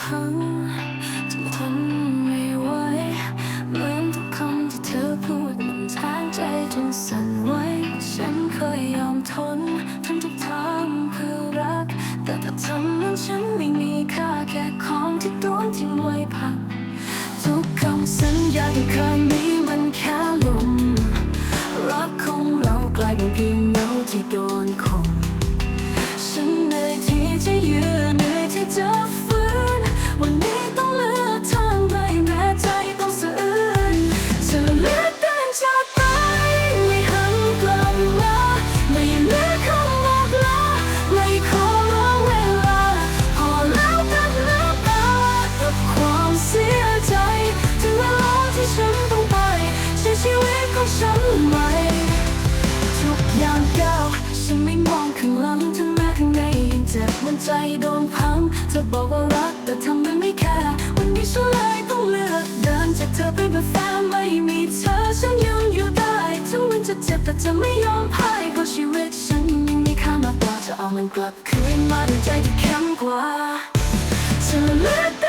พังจนทนไม่ไหวเหมือนทุกคำที่เธอพูดมันแทงใจจนสั่นไหวฉันเคยยอมทนทำทุกทางเพื่อรัก แต่ถ้าทำนั้นฉันไม่มีค่าแค่ของที่โดนทิ้งไว้พังทุกคำสัญญาที่เคยมี มองข้างหลังถึงแม้ข้างในยังเจ็บมันใจโดนพังเธอบอกว่ารักแต่ทำเป็นไม่แคร์วันนี้ฉันเลยต้องเลือกเดินจากเธอไปแบบแฟนไม่มีเธอฉันยังอยู่ได้ถึงมันจะเจ็บแต่จะไม่ยอมพ่ายเพราะชีวิตฉันยังมีค่ามากกว่าจะเอามันกลับคืนมาด้วยใจที่แข็งกว่าเธอเลือก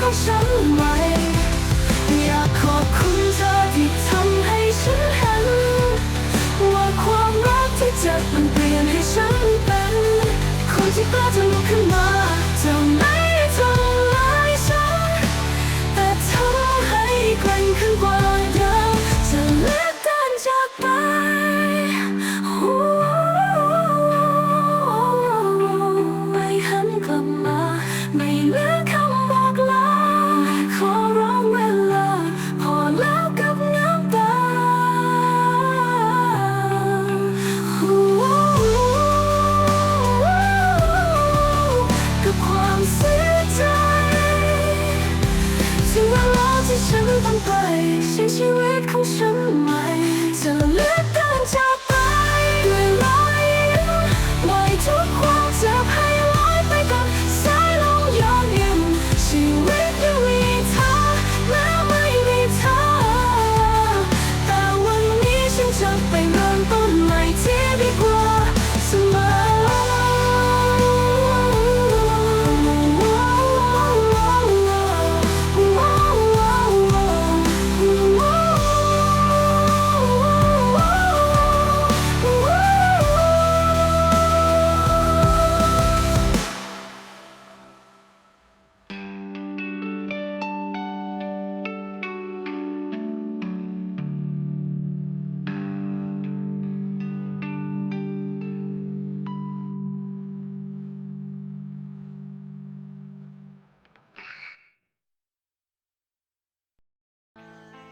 ของฉันใหม่ อยากขอบคุณเธอที่ทำให้ฉันเห็น ว่าความรักที่เจ็บมันเปลี่ยนให้ฉันเป็น คนที่กล้าจะลุกขึ้นมาจะไม่ทำลายฉัน แต่ทำให้แกร่งขึ้นกว่าเดิมจะเลือกเดินจากไป ไม่หันกลับมา ไม่เลือ ไปใช้ชีวิตของฉัน